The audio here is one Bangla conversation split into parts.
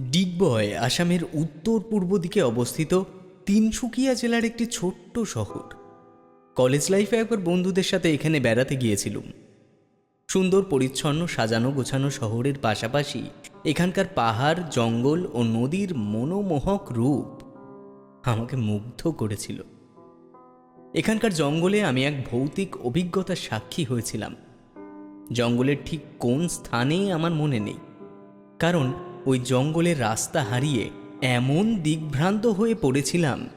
ডিগবয়, আসামের উত্তর পূর্ব দিকে অবস্থিত তিনসুকিয়া জেলার একটি ছোট্ট শহর। কলেজ লাইফে একবার বন্ধুদের সাথে এখানে বেড়াতে গিয়েছিলুম। সুন্দর, পরিচ্ছন্ন, সাজানো গোছানো শহরের পাশাপাশি এখানকার পাহাড়, জঙ্গল ও নদীর মনোমোহক রূপ আমাকে মুগ্ধ করেছিল। এখানকার জঙ্গলে আমি এক ভৌতিক অভিজ্ঞতার সাক্ষী হয়েছিলাম। জঙ্গলের ঠিক কোন স্থানে আমার মনে নেই। কারণ ওই জঙ্গলের রাস্তা হারিয়ে এমন দিগ্ভ্রান্ত হয়ে পড়েছিলাম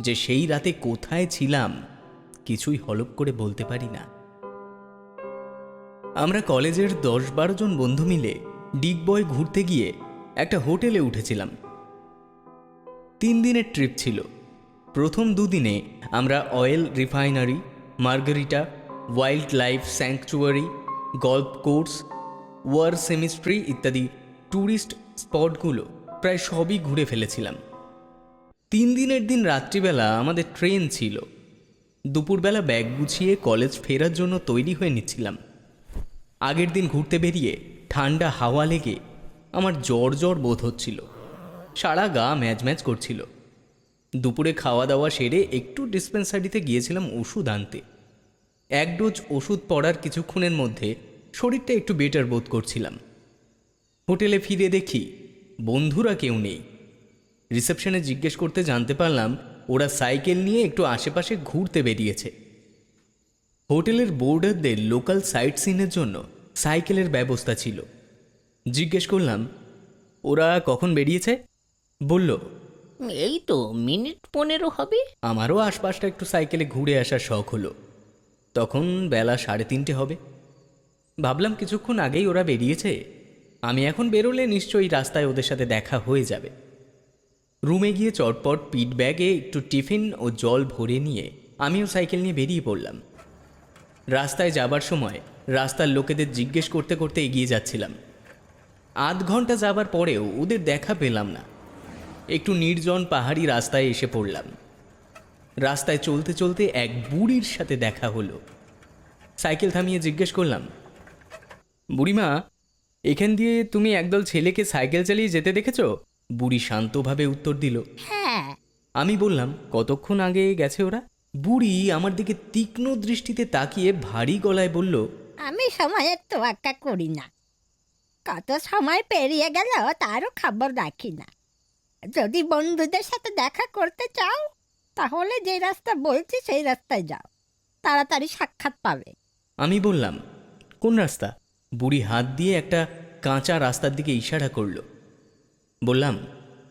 যে সেই রাতে কোথায় ছিলাম কিছুই হলপ করে বলতে পারি না। আমরা কলেজের দশ বারো জন বন্ধু মিলে ডিগবয় ঘুরতে গিয়ে একটা হোটেলে উঠেছিলাম। তিন দিনের ট্রিপ ছিল। প্রথম দুদিনে আমরা oil refinery, Margherita wild life sanctuary, golf course, war cemetery ইত্যাদি ট্যুরিস্ট স্পটগুলো প্রায় সবই ঘুরে ফেলেছিলাম। তিন দিনের দিন রাত্রিবেলা আমাদের ট্রেন ছিল। দুপুরবেলা ব্যাগ গুছিয়ে কলেজ ফেরার জন্য তৈরি হয়ে নিচ্ছিলাম। আগের দিন ঘুরতে বেরিয়ে ঠান্ডা হাওয়া লেগে আমার জ্বর জ্বর বোধ হচ্ছিল। সারা গা ম্যাচ ম্যাচ করছিল। দুপুরে খাওয়া দাওয়া সেরে একটু ডিসপেন্সারিতে গিয়েছিলাম ওষুধ আনতে। এক ডোজ ওষুধ পড়ার কিছুক্ষণের মধ্যে শরীরটা একটু বেটার বোধ করছিলাম। হোটেলে ফিরে দেখি বন্ধুরা কেউ নেই। রিসেপশনে জিজ্ঞেস করতে জানতে পারলাম ওরা সাইকেল নিয়ে একটু আশেপাশে ঘুরতে বেরিয়েছে। হোটেলের বোর্ডারদের লোকাল সাইট সিনের জন্য সাইকেলের ব্যবস্থা ছিল। জিজ্ঞেস করলাম ওরা কখন বেরিয়েছে? বলল এই তো মিনিট পনেরো হবে। আমারও আশপাশটা একটু সাইকেলে ঘুরে আসার শখ হলো। তখন বেলা সাড়ে তিনটে হবে। ভাবলাম কিছুক্ষণ আগেই ওরা বেরিয়েছে। আমি এখন বেরোলে নিশ্চয়ই রাস্তায় ওদের সাথে দেখা হয়ে যাবে। রুমে গিয়ে চটপট পিট ব্যাগে একটু টিফিন ও জল ভরে নিয়ে আমিও সাইকেল নিয়ে বেরিয়ে পড়লাম। রাস্তায় যাবার সময় রাস্তার লোকেদের জিজ্ঞেস করতে করতে এগিয়ে যাচ্ছিলাম। আধ ঘণ্টা যাবার পরেও ওদের দেখা পেলাম না। একটু নির্জন পাহাড়ি রাস্তায় এসে পড়লাম। রাস্তায় চলতে চলতে এক বুড়ির সাথে দেখা হলো। সাইকেল থামিয়ে জিজ্ঞেস করলাম, বুড়িমা এখান দিয়ে তুমি একদল ছেলেকে সাইকেল চালিয়ে যেতে দেখেছ? বুড়ি শান্তভাবে উত্তর দিল হ্যাঁ। আমি বললাম কতক্ষণ আগে গেছে ওরা? বুড়ি আমার দিকে তীক্ষ্ণ দৃষ্টিতে তাকিয়ে ভারী গলায় বলল আমি সময়ের তোয়াক্কা করি না। কত সময় পেরিয়ে গেল তারও খবর রাখি না। যদি বন্ধুদের সাথে দেখা করতে চাও তাহলে যে রাস্তা বলছি সেই রাস্তায় যাও। তাড়াতাড়ি সাক্ষাৎ পাবে। আমি বললাম কোন রাস্তা? বুড়ি হাত দিয়ে একটা কাঁচা রাস্তার দিকে ইশারা করল। বললাম,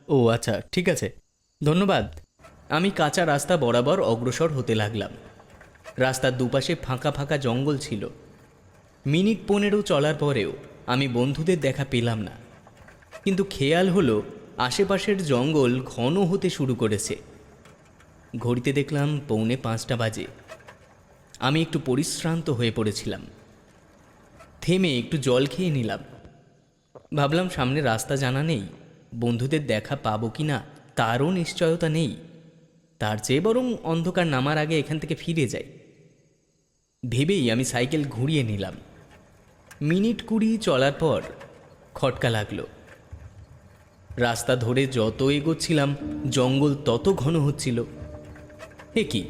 ও আচ্ছা ঠিক আছে। ধন্যবাদ। আমি কাঁচা রাস্তা বরাবর অগ্রসর হতে লাগলাম। রাস্তার দুপাশে ফাঁকা ফাঁকা জঙ্গল ছিল। মিনিট পনেরো চলার পরেও আমি বন্ধুদের দেখা পেলাম না। কিন্তু খেয়াল হলো, আশেপাশের জঙ্গল ঘন হতে শুরু করেছে। ঘড়িতে দেখলাম পৌনে পাঁচটা বাজে। আমি একটু পরিশ্রান্ত হয়ে পড়েছিলাম। থেমে একটু জল খেয়ে নিলাম। ভাবলাম সামনে রাস্তা জানা নেই, বন্ধুদের দেখা পাবো কি না তারও নিশ্চয়তা নেই। তার চেয়ে বরং অন্ধকার নামার আগে এখান থেকে ফিরে যাই। ভেবেই আমি সাইকেল ঘুরিয়ে নিলাম। মিনিট কুড়ি চলার পর খটকা লাগল। রাস্তা ধরে যত এগোচ্ছিলাম, জঙ্গল তত ঘন হচ্ছিল। এ কি?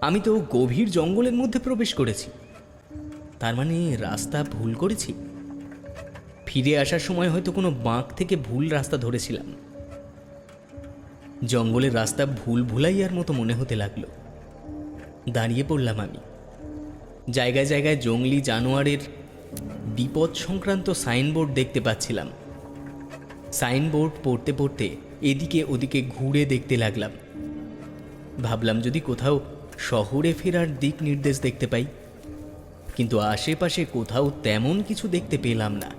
আমি তো গভীর জঙ্গলের মধ্যে প্রবেশ করেছি। তার মানে রাস্তা ভুল করেছি? ফিরে আসার সময় হয়তো কোনো বাঁক থেকে ভুল রাস্তা ধরেছিলাম। জঙ্গলের রাস্তা ভুল ভুলাইয়ার মতো মনে হতে লাগল। দাঁড়িয়ে পড়লাম আমি। জায়গায় জায়গায় জঙ্গলি জানোয়ারের বিপদ সংক্রান্ত সাইনবোর্ড দেখতে পাচ্ছিলাম। সাইনবোর্ড পড়তে পড়তে এদিকে ওদিকে ঘুরে দেখতে লাগলাম। ভাবলাম যদি কোথাও শহরে ফেরার দিক নির্দেশ দেখতে পাই। কিন্তু আশেপাশে কোথাও তেমন কিছু দেখতে পেলাম না।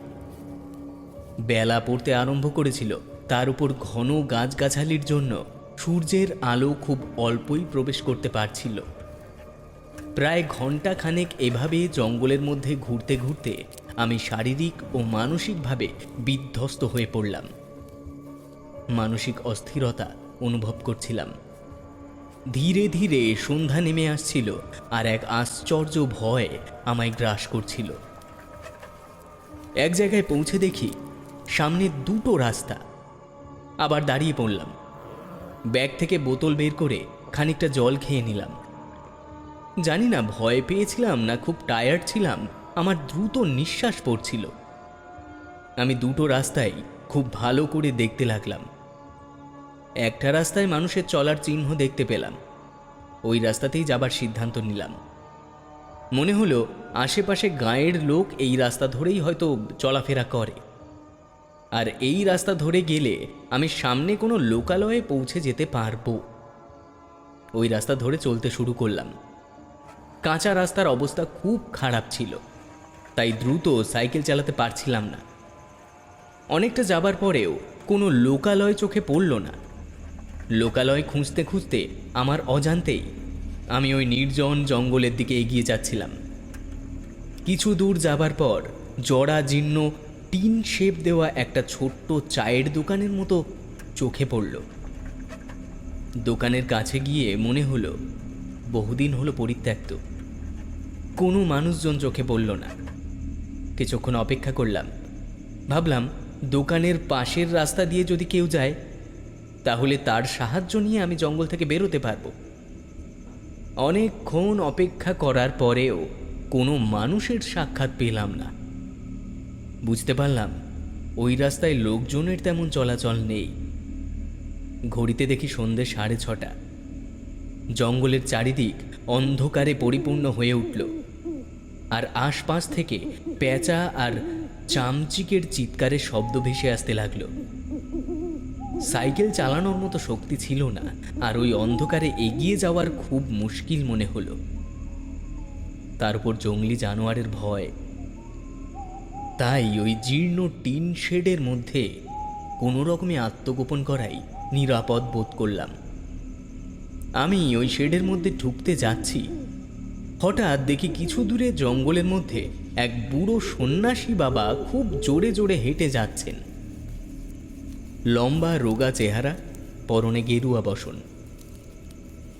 বেলা পড়তে আরম্ভ করেছিল, তার উপর ঘন গাছগাছালির জন্য সূর্যের আলো খুব অল্পই প্রবেশ করতে পারছিল। প্রায় ঘণ্টা খানেক এভাবে জঙ্গলের মধ্যে ঘুরতে ঘুরতে আমি শারীরিক ও মানসিকভাবে বিধ্বস্ত হয়ে পড়লাম। মানসিক অস্থিরতা অনুভব করছিলাম। ধীরে ধীরে সন্ধ্যা নেমে আসছিল আর এক আশ্চর্য ভয় আমায় গ্রাস করছিল। এক জায়গায় পৌঁছে দেখি সামনে দুটো রাস্তা। আবার দাঁড়িয়ে পড়লাম। ব্যাগ থেকে বোতল বের করে খানিকটা জল খেয়ে নিলাম। জানি না ভয় পেয়েছিলাম না খুব টায়ার্ড ছিলাম, আমার দ্রুত নিঃশ্বাস পড়ছিল। আমি দুটো রাস্তায় খুব ভালো করে দেখতে লাগলাম। একটা রাস্তায় মানুষের চলার চিহ্ন দেখতে পেলাম। ওই রাস্তাতেই যাবার সিদ্ধান্ত নিলাম। মনে হলো, আশেপাশে গাঁয়ের লোক এই রাস্তা ধরেই হয়তো চলাফেরা করে। আর এই রাস্তা ধরে গেলে আমি সামনে কোনো লোকালয়ে পৌঁছে যেতে পারব। ওই রাস্তা ধরে চলতে শুরু করলাম। কাঁচা রাস্তার অবস্থা খুব খারাপ ছিল, তাই দ্রুত সাইকেল চালাতে পারছিলাম না। অনেকটা যাবার পরেও কোনো লোকালয় চোখে পড়ল না। লোকালয় খুঁজতে খুঁজতে আমার অজান্তেই আমি ওই নির্জন জঙ্গলের দিকে এগিয়ে যাচ্ছিলাম। কিছু দূর যাবার পর জরা জীর্ণ টিন শেপ দেওয়া একটা ছোট্ট চায়ের দোকানের মতো চোখে পড়ল। দোকানের কাছে গিয়ে মনে হলো, বহুদিন হলো পরিত্যক্ত। কোনো মানুষজন চোখে পড়ল না। কিছুক্ষণ অপেক্ষা করলাম। ভাবলাম, দোকানের পাশের রাস্তা দিয়ে যদি কেউ যায় তাহলে তার সাহায্য নিয়ে আমি জঙ্গল থেকে বেরোতে পারব। অনেকক্ষণ অপেক্ষা করার পরেও কোনো মানুষের সাক্ষাৎ পেলাম না। বুঝতে পারলাম, ওই রাস্তায় লোকজনের তেমন চলাচল নেই। ঘড়িতে দেখি সন্ধে সাড়ে ছটা। জঙ্গলের চারিদিক অন্ধকারে পরিপূর্ণ হয়ে উঠল। আর আশপাশ থেকে পেঁচা আর চামচিকের চিৎকারের শব্দ ভেসে আসতে লাগল। সাইকেল চালানোর মতো শক্তি ছিল না, আর ওই অন্ধকারে এগিয়ে যাওয়ার খুব মুশকিল মনে হলো। তারপর জঙ্গলি জানোয়ারের ভয়। তাই ওই জীর্ণ টিন শেডের মধ্যে কোনো রকমে আত্মগোপন করাই নিরাপদ বোধ করলাম। আমি ওই শেডের মধ্যে ঢুকতে যাচ্ছি। হঠাৎ দেখি কিছু দূরে জঙ্গলের মধ্যে এক বুড়ো সন্ন্যাসী বাবা খুব জোরে জোরে হেঁটে যাচ্ছেন। লম্বা রোগা চেহারা পরনে গেরুয়া বসন।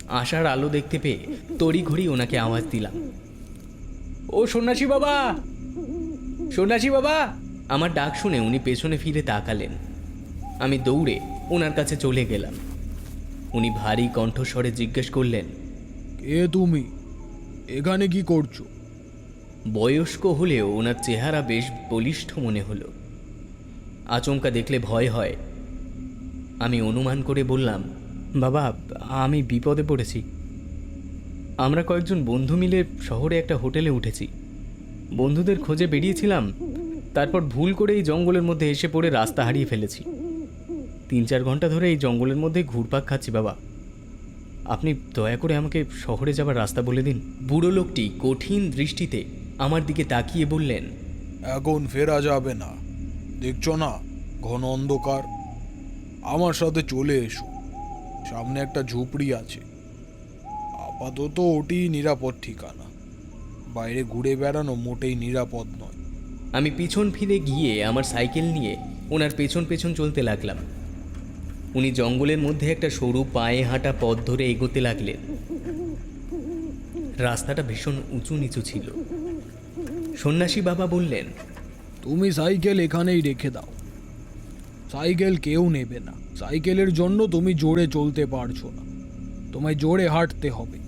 আশার আলো দেখতে পেয়ে তড়িঘড়ি ওনাকে আওয়াজ দিলাম। ও সন্ন্যাসী বাবা! সন্ন্যাসী বাবা! আমার ডাক শুনে উনি পেছনে ফিরে তাকালেন। আমি দৌড়ে ওনার কাছে চলে গেলাম। উনি ভারী কণ্ঠস্বরে জিজ্ঞেস করলেন কে তুমি? এখানে কি করছ? বয়স্ক হলেও ওনার চেহারা বেশ বলিষ্ঠ মনে হলো। আচমকা দেখলে ভয় হয় আমি অনুমান করে বললাম, বাবা, আমি বিপদে পড়েছি। আমরা কয়েকজন বন্ধু মিলে শহরে একটা হোটেলে উঠেছি। বন্ধুদের খোঁজে বেরিয়েছিলাম, তারপর ভুল করে এই জঙ্গলের মধ্যে এসে পড়ে রাস্তা হারিয়ে ফেলেছি। তিন চার ঘণ্টা ধরে এই জঙ্গলের মধ্যে ঘুরপাক খাচ্ছি, বাবা। আপনি দয়া করে আমাকে শহরে যাবার রাস্তা বলে দিন। বুড়ো লোকটি কঠিন দৃষ্টিতে আমার দিকে তাকিয়ে বললেন, এখন ফেরা যাবে না। দেখছ না, ঘন অন্ধকার। আমার সাথে চলে এসো। সামনে একটা ঝুপড়ি আছে। আপাতত ওটি নিরাপদ ঠিকানা। বাইরে ঘুরে বেড়ানো মোটেই নিরাপদ নয়। আমি পিছন ফিরে গিয়ে আমার সাইকেল নিয়ে ওনার পেছন পেছন চলতে লাগলাম। উনি জঙ্গলের মধ্যে একটা সরু পায়ে হাঁটা পথ ধরে এগোতে লাগলেন। রাস্তাটা ভীষণ উঁচু নিচু ছিল। সন্ন্যাসী বাবা বললেন তুমি সাইকেল এখানেই রেখে দাও। সাইকেল কেউ নেবে না। সাইকেলের জন্য তুমি জোরে চলতে পারছ না। তোমায় জোরে হাঁটতে হবে।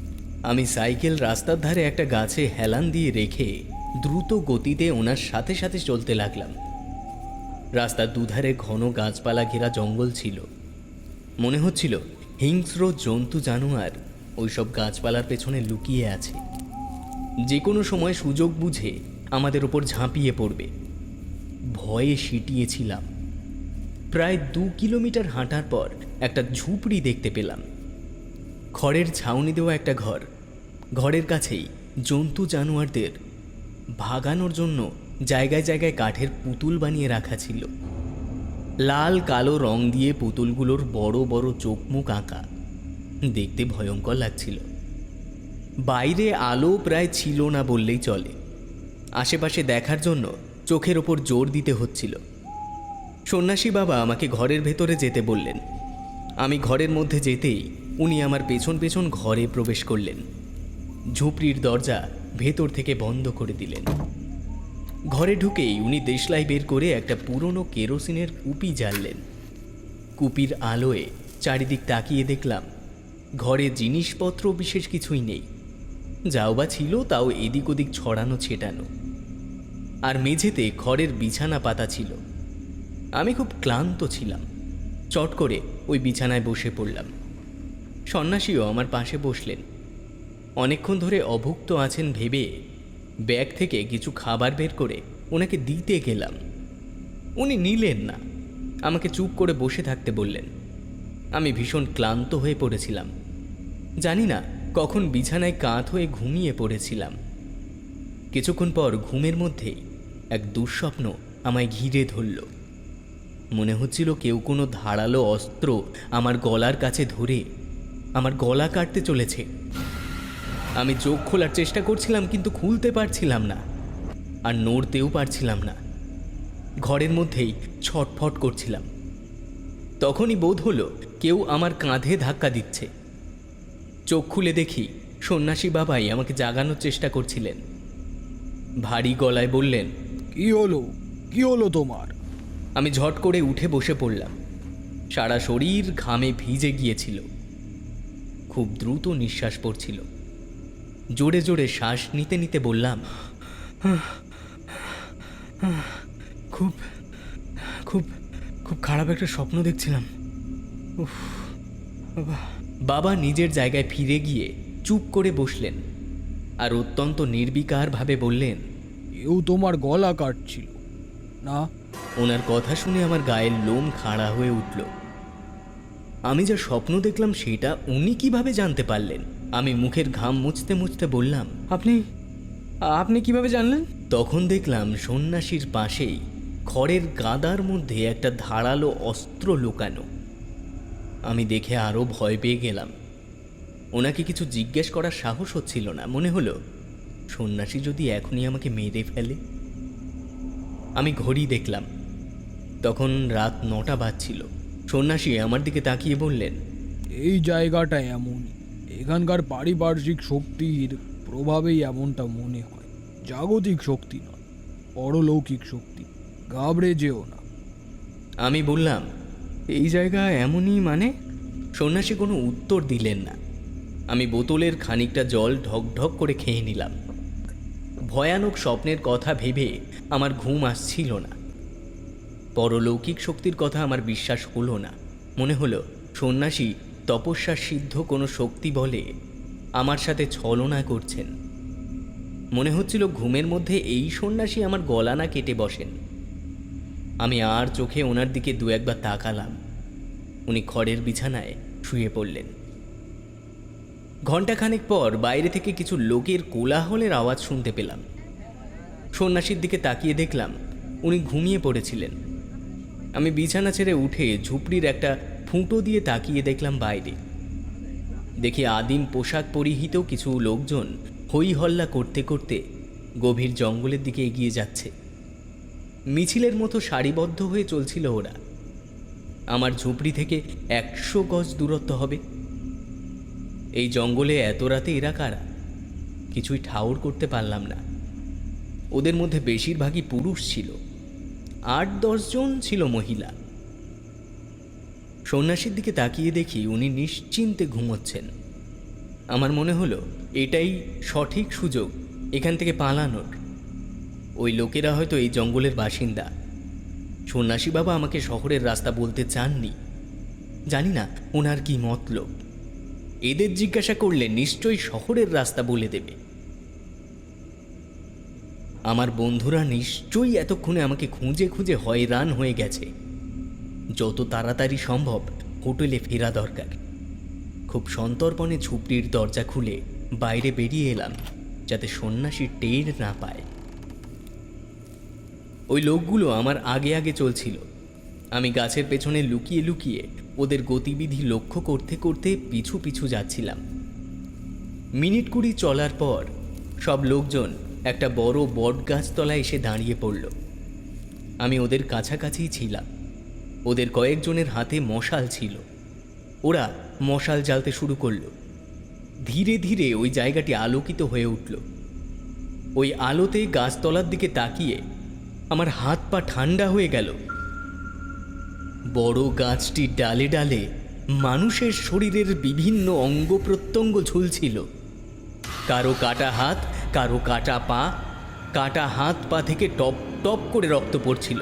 আমি সাইকেল রাস্তার ধারে একটা গাছে হেলান দিয়ে রেখে দ্রুত গতিতে ওনার সাথে সাথে চলতে লাগলাম। রাস্তার দুধারে ঘন গাছপালা ঘেরা জঙ্গল ছিল। মনে হচ্ছিল হিংস্র জন্তু জানোয়ার ওইসব গাছপালার পেছনে লুকিয়ে আছে। যে কোনো সময় সুযোগ বুঝে আমাদের ওপর ঝাঁপিয়ে পড়বে। ভয়ে সিটিয়েছিলাম। প্রায় দু কিলোমিটার হাঁটার পর একটা ঝুপড়ি দেখতে পেলাম। খড়ের ছাউনি দেওয়া একটা ঘর। ঘরের কাছেই জন্তু জানোয়ারদের ভাগানোর জন্য জায়গায় জায়গায় কাঠের পুতুল বানিয়ে রাখা ছিল। লাল, কালো রং দিয়ে পুতুলগুলোর বড় বড় চোখ মুখ আঁকা। দেখতে ভয়ঙ্কর লাগছিল। বাইরে আলো প্রায় ছিল না বললেই চলে। আশেপাশে দেখার জন্য চোখের ওপর জোর দিতে হচ্ছিল। সন্ন্যাসী বাবা আমাকে ঘরের ভেতরে যেতে বললেন। আমি ঘরের মধ্যে যেতেই উনি আমার পেছন পেছন ঘরে প্রবেশ করলেন। ঝুপড়ির দরজা ভেতর থেকে বন্ধ করে দিলেন। ঘরে ঢুকেই উনি দেশলাই বের করে একটা পুরনো কেরোসিনের কুপি জ্বাললেন। কুপির আলোয় চারিদিক তাকিয়ে দেখলাম, ঘরে জিনিসপত্র বিশেষ কিছুই নেই। যাও বা ছিল, তাও এদিক ওদিক ছড়ানো ছেটানো। আর মেঝেতে খড়ের বিছানা পাতা ছিল। আমি খুব ক্লান্ত ছিলাম। চট করে ওই বিছানায় বসে পড়লাম। সন্ন্যাসীও আমার পাশে বসলেন। অনেকক্ষণ ধরে অভুক্ত আছেন ভেবে ব্যাগ থেকে কিছু খাবার বের করে ওনাকে দিতে গেলাম। উনি নিলেন না। আমাকে চুপ করে বসে থাকতে বললেন। আমি ভীষণ ক্লান্ত হয়ে পড়েছিলাম। জানি না কখন বিছানায় কাঁধ হয়ে ঘুমিয়ে পড়েছিলাম। কিছুক্ষণ পর ঘুমের মধ্যেই এক দুঃস্বপ্ন আমায় ঘিরে ধরল। মনে হচ্ছিল কেউ কোনো ধারালো অস্ত্র আমার গলার কাছে ধরে আমার গলা কাটতে চলেছে। আমি চোখ খোলার চেষ্টা করছিলাম কিন্তু খুলতে পারছিলাম না আর নড়তেও পারছিলাম না। ঘরের মধ্যেই ছটফট করছিলাম। তখনই বোধ হলো কেউ আমার কাঁধে ধাক্কা দিচ্ছে। চোখ খুলে দেখি সন্ন্যাসী বাবাই আমাকে জাগানোর চেষ্টা করছিলেন। ভারী গলায় বললেন, কি হলো? কি হলো তোমার? আমি ঝট করে উঠে বসে পড়লাম। সারা শরীর ঘামে ভিজে গিয়েছিল। খুব দ্রুত নিঃশ্বাস পড়ছিল। জোরে জোরে শ্বাস নিতে নিতে বললাম, খুব খুব খুব খারাপ একটা স্বপ্ন দেখছিলাম। বাবা। বাবা নিজের জায়গায় ফিরে গিয়ে চুপ করে বসলেন আর অত্যন্ত নির্বিকারভাবে বললেন, এও তোমার গলা কাটছিল। না ওনার কথা শুনে আমার গায়ের লোম খাড়া হয়ে উঠল। আমি যা স্বপ্ন দেখলাম সেটা উনি কীভাবে জানতে পারলেন? আমি মুখের ঘাম মুছতে মুছতে বললাম, আপনি আপনি কীভাবে জানলেন? তখন দেখলাম সন্ন্যাসীর পাশেই খড়ের গাদার মধ্যে একটা ধারালো অস্ত্র লুকানো। আমি দেখে আরও ভয় পেয়ে গেলাম। ওনাকে কিছু জিজ্ঞেস করার সাহস হচ্ছিল না। মনে হলো, সন্ন্যাসী যদি এখনই আমাকে মেরে ফেলে আমি ঘড়ি দেখলাম। তখন রাত নটা বাজছিল। সন্ন্যাসী আমার দিকে তাকিয়ে বললেন এই জায়গাটা এমন। এখানকার পারিপার্শ্বিক শক্তির প্রভাবেই এমনটা মনে হয়। জাগতিক শক্তি নয় পরলৌকিক শক্তি। ঘাবড়ে যেও না। আমি বললাম এই জায়গা এমনই মানে? সন্ন্যাসী কোনো উত্তর দিলেন না। আমি বোতলের খানিকটা জল ঢক ঢক করে খেয়ে নিলাম। ভয়ানক স্বপ্নের কথা ভেবে আমার ঘুম আসছিল না। পরলৌকিক শক্তির কথা আমার বিশ্বাস হলো না। মনে হলো, সন্ন্যাসী তপস্যা সিদ্ধ কোনো শক্তি বলে আমার সাথে ছলনা করছেন। মনে হচ্ছিল ঘুমের মধ্যে এই সন্ন্যাসী আমার গলা না কেটে বসেন। আমি আর চোখে ওনার দিকে দু একবার তাকালাম। উনি খড়ের বিছানায় শুয়ে পড়লেন। ঘণ্টাখানেক পর বাইরে থেকে কিছু লোকের কোলাহলের আওয়াজ শুনতে পেলাম। সন্ন্যাসীর দিকে তাকিয়ে দেখলাম উনি ঘুমিয়ে পড়েছিলেন। আমি বিছানা ছেড়ে উঠে ঝুপড়ির একটা ফুঁটো দিয়ে তাকিয়ে দেখলাম বাইরে। দেখি আদিম পোশাক পরিহিত কিছু লোকজন হই হল্লা করতে করতে গভীর জঙ্গলের দিকে এগিয়ে যাচ্ছে। মিছিলের মতো সারিবদ্ধ হয়ে চলছিল ওরা। আমার ঝুপড়ি থেকে একশো গজ দূরত্ব হবে। এই জঙ্গলে এত রাতে এরা কারা? কিছুই ঠাউর করতে পারলাম না। ওদের মধ্যে বেশিরভাগই পুরুষ ছিল। আট দশজন ছিল মহিলা। সন্ন্যাসীর দিকে তাকিয়ে দেখি উনি নিশ্চিন্তে ঘুমোচ্ছেন। আমার মনে হলো, এটাই সঠিক সুযোগ, এখান থেকে পালানোর। ওই লোকেরা হয়তো এই জঙ্গলের বাসিন্দা। সন্ন্যাসী বাবা আমাকে শহরের রাস্তা বলতে চাননি। জানি না ওনার কি মতলব। এদের জিজ্ঞাসা করলে নিশ্চয়ই শহরের রাস্তা বলে দেবে। আমার বন্ধুরা নিশ্চয়ই এতক্ষণে আমাকে খুঁজে খুঁজে হয়রান হয়ে গেছে। যত তাড়াতাড়ি সম্ভব হোটেলে ফেরা দরকার। খুব সন্তর্পণে ঝুপড়ির দরজা খুলে বাইরে বেরিয়ে এলাম, যাতে সন্ন্যাসী টের না পায়। ওই লোকগুলো আমার আগে আগে চলছিল। আমি গাছের পেছনে লুকিয়ে লুকিয়ে ওদের গতিবিধি লক্ষ্য করতে করতে পিছু পিছু যাচ্ছিলাম। মিনিট কুড়ি চলার পর সব লোকজন একটা বড় বট গাছতলায় এসে দাঁড়িয়ে পড়ল। আমি ওদের কাছাকাছিই ছিলাম। ওদের কয়েকজনের হাতে মশাল ছিল। ওরা মশাল জ্বালতে শুরু করল। ধীরে ধীরে ওই জায়গাটি আলোকিত হয়ে উঠল। ওই আলোতে গাছতলার দিকে তাকিয়ে আমার হাত পা ঠান্ডা হয়ে গেল। বড় গাছটির ডালে ডালে মানুষের শরীরের বিভিন্ন অঙ্গ প্রত্যঙ্গ ঝুলছিল। কারও কাটা হাত, কারও কাটা পা, কাটা হাত পা থেকে টপ টপ করে রক্ত পড়ছিল।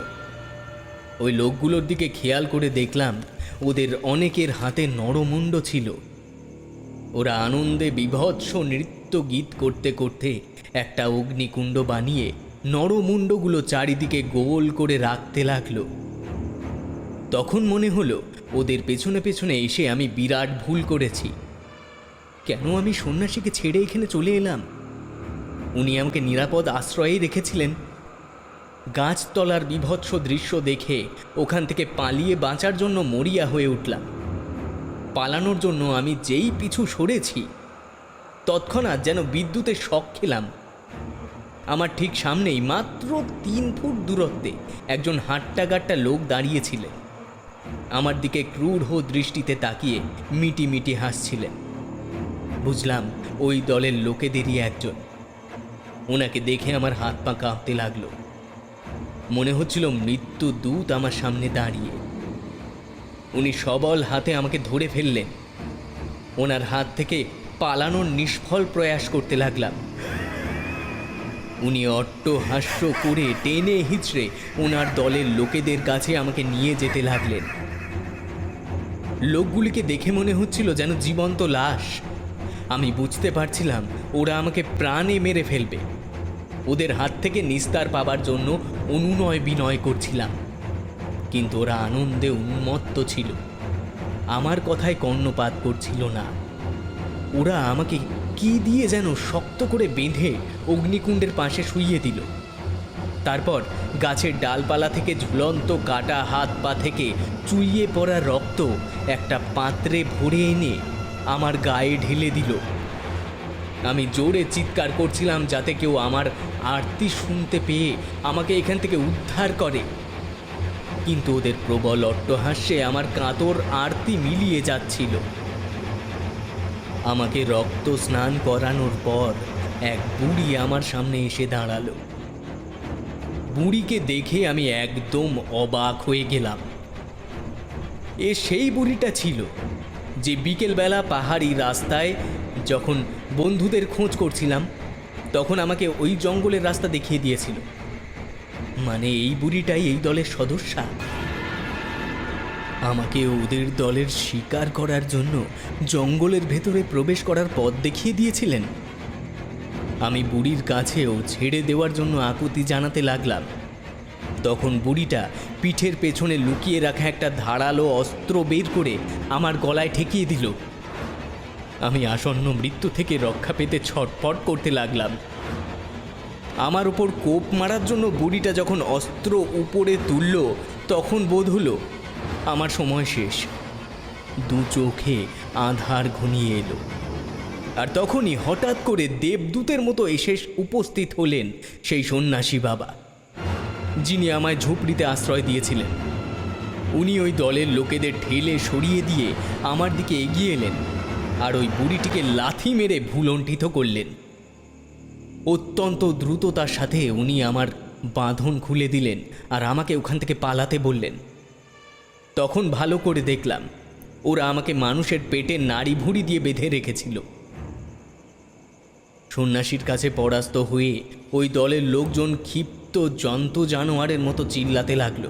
ওই লোকগুলোর দিকে খেয়াল করে দেখলাম ওদের অনেকের হাতে নরমুণ্ড ছিল। ওরা আনন্দে বিভৎস নৃত্য গীত করতে করতে একটা অগ্নিকুণ্ড বানিয়ে নরমুণ্ডগুলো চারিদিকে গোল করে রাখতে লাগল। তখন মনে হলো, ওদের পেছনে পেছনে এসে আমি বিরাট ভুল করেছি। কেন আমি সন্ন্যাসীকে ছেড়ে এখানে চলে এলাম? উনি আমাকে নিরাপদ আশ্রয়েই রেখেছিলেন। গাছতলার বিভৎস দৃশ্য দেখে ওখান থেকে পালিয়ে বাঁচার জন্য মরিয়া হয়ে উঠলাম। পালানোর জন্য আমি যেই পিছু সরেছি, তৎক্ষণাৎ যেন বিদ্যুতের শখ খেলাম। আমার ঠিক সামনেই মাত্র তিন ফুট দূরত্বে একজন হাট্টাগাট্টা লোক দাঁড়িয়েছিলেন আমার দিকে ক্রূঢ় দৃষ্টিতে তাকিয়ে মিটি মিটি হাসছিলেন। বুঝলাম ওই দলের লোকেদেরই একজন। ওনাকে দেখে আমার হাত পা কাঁপতে লাগল। মনে হচ্ছিল মৃত্যু দূত আমার সামনে দাঁড়িয়ে। উনি সবল হাতে আমাকে ধরে ফেললেন। ওনার হাত থেকে পালানোর নিষ্ফল প্রয়াস করতে লাগলাম। উনি অট্ট হাস্য করে টেনে হিচড়ে ওনার দলের লোকেদের কাছে আমাকে নিয়ে যেতে লাগলেন। লোকগুলিকে দেখে মনে হচ্ছিল যেন জীবন্ত লাশ। আমি বুঝতে পারছিলাম ওরা আমাকে প্রাণে মেরে ফেলবে। ওদের হাত থেকে নিস্তার পাবার জন্য অনুনয় বিনয় করছিলাম। কিন্তু ওরা আনন্দে উন্মত্ত ছিল। আমার কথায় কর্ণপাত করছিল না। ওরা আমাকে কি দিয়ে যেন শক্ত করে বেঁধে অগ্নিকুণ্ডের পাশে শুইয়ে দিল। তারপর গাছের ডালপালা থেকে ঝুলন্ত কাটা হাত পা থেকে চুইয়ে পড়া রক্ত একটা পাত্রে ভরে এনে আমার গায়ে ঢেলে দিল। আমি জোরে চিৎকার করছিলাম যাতে কেউ আমার আরতি শুনতে পেয়ে আমাকে এখান থেকে উদ্ধার করে। কিন্তু ওদের প্রবল অট্টহাস্যে আমার কাতর আরতি মিলিয়ে যাচ্ছিল। আমাকে রক্ত স্নান করানোর পর এক বুড়ি আমার সামনে এসে দাঁড়াল। বুড়িকে দেখে আমি একদম অবাক হয়ে গেলাম। এ সেই বুড়িটা ছিল যে বিকেলবেলা পাহাড়ি রাস্তায় যখন বন্ধুদের খোঁজ করছিলাম, তখন আমাকে ওই জঙ্গলের রাস্তা দেখিয়ে দিয়েছিল। মানে এই বুড়িটাই এই দলের সদস্যা? আমাকে ওদের দলের শিকার করার জন্য জঙ্গলের ভেতরে প্রবেশ করার পথ দেখিয়ে দিয়েছিলেন। আমি বুড়ির কাছেও ছেড়ে দেওয়ার জন্য আকুতি জানাতে লাগলাম। তখন বুড়িটা পিঠের পেছনে লুকিয়ে রাখা একটা ধারালো অস্ত্র বের করে আমার গলায় ঠেকিয়ে দিল। আমি আসন্ন মৃত্যু থেকে রক্ষা পেতে ছটফট করতে লাগলাম। আমার উপর কোপ মারার জন্য বুড়িটা যখন অস্ত্র উপরে তুলল, তখন বোধ হলো আমার সময় শেষ। দু চোখে আধার ঘনিয়ে এলো। আর তখনই হঠাৎ করে দেবদূতের মতো এসে উপস্থিত হলেন সেই সন্ন্যাসী বাবা, যিনি আমায় ঝুপড়িতে আশ্রয় দিয়েছিলেন। উনি ওই দলের লোকেদের ঠেলে সরিয়ে দিয়ে আমার দিকে এগিয়ে এলেন আর ওই বুড়িটিকে লাথি মেরে ভুলণ্ঠিত করলেন। অত্যন্ত দ্রুততার সাথে উনি আমার বাঁধন খুলে দিলেন আর আমাকে ওখান থেকে পালাতে বললেন। তখন ভালো করে দেখলাম, ওরা আমাকে মানুষের পেটে নাড়ি ভুঁড়ি দিয়ে বেঁধে রেখেছিল। সন্ন্যাসীর কাছে পরাস্ত হয়ে ওই দলের লোকজন ক্ষিপ্ত জন্তু জানোয়ারের মতো চিল্লাতে লাগল।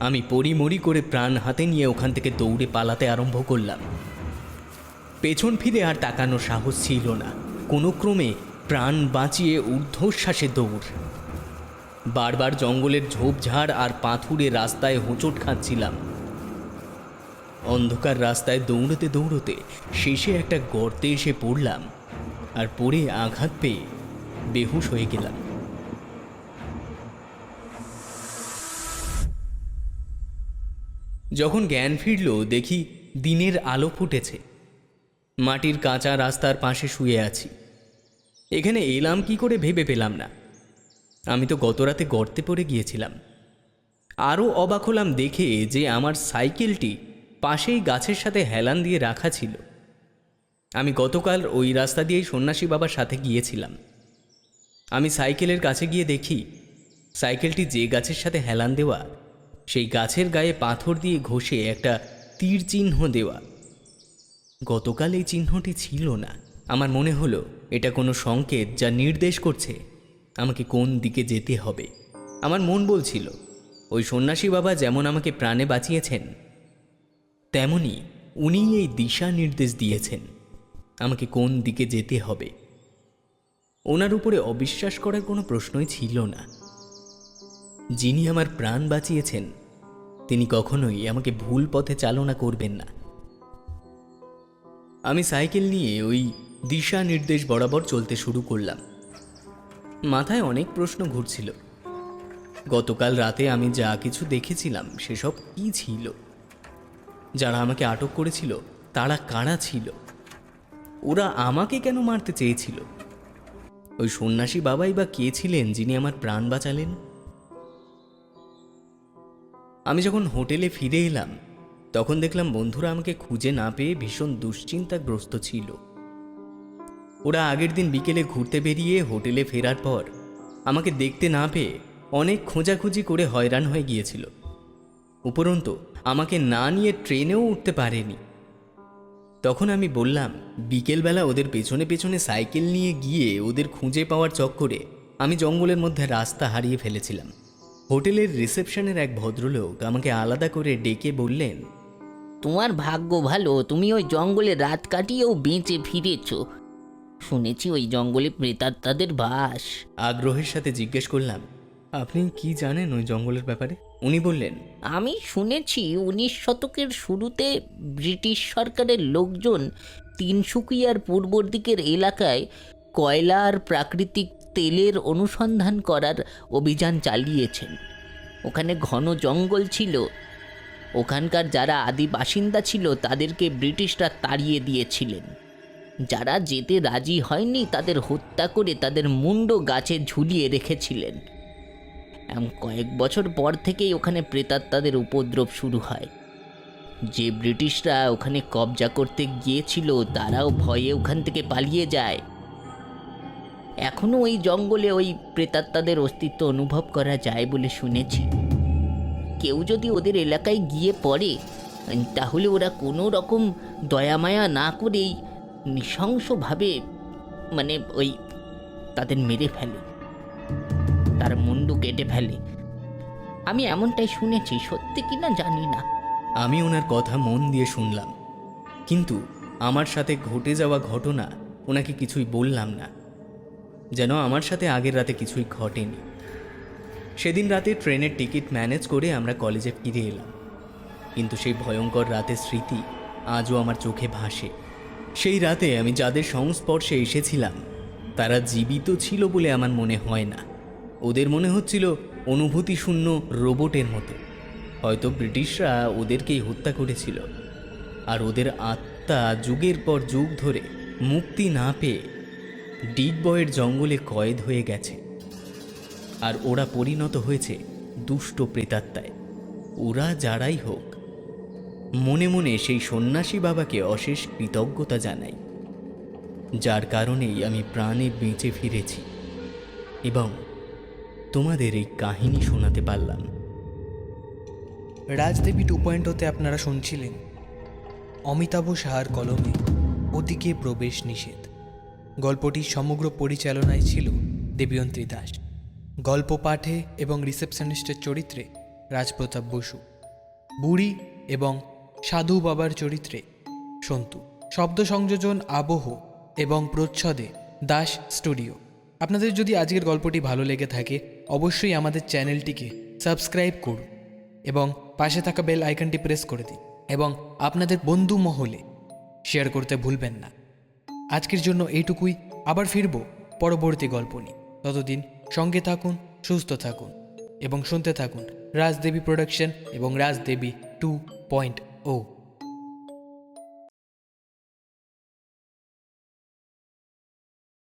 আমি পরিমরি করে প্রাণ হাতে নিয়ে ওখান থেকে দৌড়ে পালাতে আরম্ভ করলাম। পেছন ফিরে আর তাকানোর সাহস ছিল না। কোনো ক্রমে প্রাণ বাঁচিয়ে ঊর্ধ্বশ্বাসে দৌড়। বারবার জঙ্গলের ঝোপঝাড় আর পাথুরে রাস্তায় হোঁচট খাচ্ছিলাম। অন্ধকার রাস্তায় দৌড়তে দৌড়তে শেষে একটা গর্তে এসে পড়লাম আর পড়ে আঘাত পেয়ে বেহুশ হয়ে গেলাম। যখন জ্ঞান ফিরল, দেখি দিনের আলো ফুটেছে। মাটির কাঁচা রাস্তার পাশে শুয়ে আছি। এখানে এলাম কি করে ভেবে পেলাম না। আমি তো গতরাতে গর্তে পড়ে গিয়েছিলাম। আরও অবাক হলাম দেখে যে আমার সাইকেলটি পাশেই গাছের সাথে হেলান দিয়ে রাখা ছিল। আমি গতকাল ওই রাস্তা দিয়েই সন্ন্যাসী বাবার সাথে গিয়েছিলাম। আমি সাইকেলের কাছে গিয়ে দেখি, সাইকেলটি যে গাছের সাথে হেলান দেওয়া, সেই গাছের গায়ে পাথর দিয়ে ঘষে একটা তীর চিহ্ন দেওয়া। গতকাল এই চিহ্নটি ছিল না। আমার মনে হলো, এটা কোনো সংকেত যা নির্দেশ করছে। আমাকে কোন দিকে যেতে হবে? আমার মন বলছিল, ওই সন্ন্যাসী বাবা যেমন আমাকে প্রাণে বাঁচিয়েছেন, তেমনি উনি এই দিশা নির্দেশ দিয়েছেন, আমাকে কোন দিকে যেতে হবে? ওনার উপরে অবিশ্বাস করার কোনো প্রশ্নই ছিল না। যিনি আমার প্রাণ বাঁচিয়েছেন, তিনি কখনোই আমাকে ভুল পথে চালনা করবেন না। আমি সাইকেল নিয়ে ওই দিশা নির্দেশ বরাবর চলতে শুরু করলাম। মাথায় অনেক প্রশ্ন ঘুরছিল। গতকাল রাতে আমি যা কিছু দেখেছিলাম, সেসব কি ছিল? যারা আমাকে আটক করেছিল, তারা কারা ছিল? ওরা আমাকে কেন মারতে চেয়েছিল? ওই সন্ন্যাসী বাবাই বা কে ছিলেন যিনি আমার প্রাণ বাঁচালেন? আমি যখন হোটেলে ফিরে এলাম, তখন দেখলাম বন্ধুরা আমাকে খুঁজে না পেয়ে ভীষণ দুশ্চিন্তাগ্রস্ত ছিল। ওরা আগের দিন বিকেলে ঘুরতে বেরিয়ে হোটেলে ফেরার পর আমাকে দেখতে না পেয়ে অনেক খোঁজাখুঁজি করে হয়রান হয়ে গিয়েছিল। উপরন্তু আমাকে না নিয়ে ট্রেনেও উঠতে পারেনি। তখন আমি বললাম, বিকেলবেলা ওদের পেছনে পেছনে সাইকেল নিয়ে গিয়ে ওদের খুঁজে পাওয়ার চক্করে আমি জঙ্গলের মধ্যে রাস্তা হারিয়ে ফেলেছিলাম। হোটেলের রিসেপশনের এক ভদ্রলোক আমাকে আলাদা করে ডেকে বললেন, তোমার ভাগ্য ভালো, তুমি ওই জঙ্গলে রাত কাটিয়েও বেঁচে ফিরেছ। শুনেছি ওই জঙ্গলে প্রেতাত্মাদের বাস। আগ্রহের সাথে জিজ্ঞেস করলাম আপনি কি জানেন ওই জঙ্গলের ব্যাপারে? উনি বললেন আমি শুনেছি উনিশ শতকের শুরুতে ব্রিটিশ সরকারের লোকজন তিনসুকিয়ার পূর্ব দিকের এলাকায় কয়লা আর প্রাকৃতিক তেলের অনুসন্ধান করার অভিযান চালিয়েছেন। ওখানে ঘন জঙ্গল ছিল। ওখানকার যারা আদি বাসিন্দা ছিল তাদেরকে ব্রিটিশরা তাড়িয়ে দিয়েছিলেন। যারা যেতে রাজি হয়নি তাদের হত্যা করে তাদের মুন্ড গাছে ঝুলিয়ে রেখেছিলেন। কয়েক বছর পর থেকেই ওখানে প্রেতাত্মাদের উপদ্রব শুরু হয়। যে ব্রিটিশরা ওখানে কবজা করতে গিয়েছিল, তারাও ভয়ে ওখান থেকে পালিয়ে যায়। এখনও ওই জঙ্গলে ওই প্রেতাত্মাদের অস্তিত্ব অনুভব করা যায় বলে শুনেছি। কেউ যদি ওদের এলাকায় গিয়ে পড়ে, তাহলে ওরা কোনো রকম দয়ামায়া না করেই নৃশংসভাবে মানে ওই তাদের মেরে ফেলে। তার মুন্ডু কেটে ফেলে। আমি এমনটাই শুনেছি, সত্যি কিনা জানি না। আমি ওনার কথা মন দিয়ে শুনলাম। কিন্তু আমার সাথে ঘটে যাওয়া ঘটনা ওনাকে কিছুই বললাম না। যেন আমার সাথে আগের রাতে কিছুই ঘটেনি। সেদিন রাতে ট্রেনের টিকিট ম্যানেজ করে আমরা কলেজে ফিরে এলাম। কিন্তু সেই ভয়ঙ্কর রাতের স্মৃতি আজও আমার চোখে ভাসে। সেই রাতে আমি যাদের সংস্পর্শে এসেছিলাম, তারা জীবিত ছিল বলে আমার মনে হয় না। ওদের মনে হচ্ছিল অনুভূতিশূন্য রোবটের মতো। হয়তো ব্রিটিশরা ওদেরকেই হত্যা করেছিল। আর ওদের আত্মা যুগের পর যুগ ধরে মুক্তি না পেয়ে ডিগবয়ের জঙ্গলে কয়েদ হয়ে গেছে। আর ওরা পরিণত হয়েছে দুষ্ট প্রেতাত্মায়। ওরা যারাই হোক মনে মনে সেই সন্ন্যাসী বাবাকে অশেষ কৃতজ্ঞতা জানাই, যার কারণেই আমি প্রাণে বেঁচে ফিরেছি এবং তোমাদের এই কাহিনী শোনাতে পারলাম। রাজদেবী টু পয়েন্ট হতে আপনারা শুনছিলেন, অমিতাভ সাহার কলমে অতিকে প্রবেশ নিষেধ। গল্পটির সমগ্র পরিচালনায় ছিল দেবীয়ন্ত্রী দাস। গল্প পাঠে এবং রিসেপশনিস্টের চরিত্রে রাজপ্রতাপ বসু। বুড়ি এবং সাধু বাবার চরিত্রে। সন্তু, শব্দ সংযোজন, আবহ এবং প্রচ্ছদে দাস স্টুডিও। আপনাদের যদি আজকের গল্পটি ভালো লেগে থাকে, অবশ্যই আমাদের চ্যানেলটিকে সাবস্ক্রাইব করুন এবং পাশে থাকা বেল আইকনটি প্রেস করে দিন এবং আপনাদের বন্ধু মহলে শেয়ার করতে ভুলবেন না। আজকের জন্য এইটুকুই, আবার ফিরব পরবর্তী গল্প নিয়ে। ততদিন সঙ্গে থাকুন, সুস্থ থাকুন এবং শুনতে থাকুন রাজদেবী প্রোডাকশন এবং রাজদেবী টু পয়েন্ট ও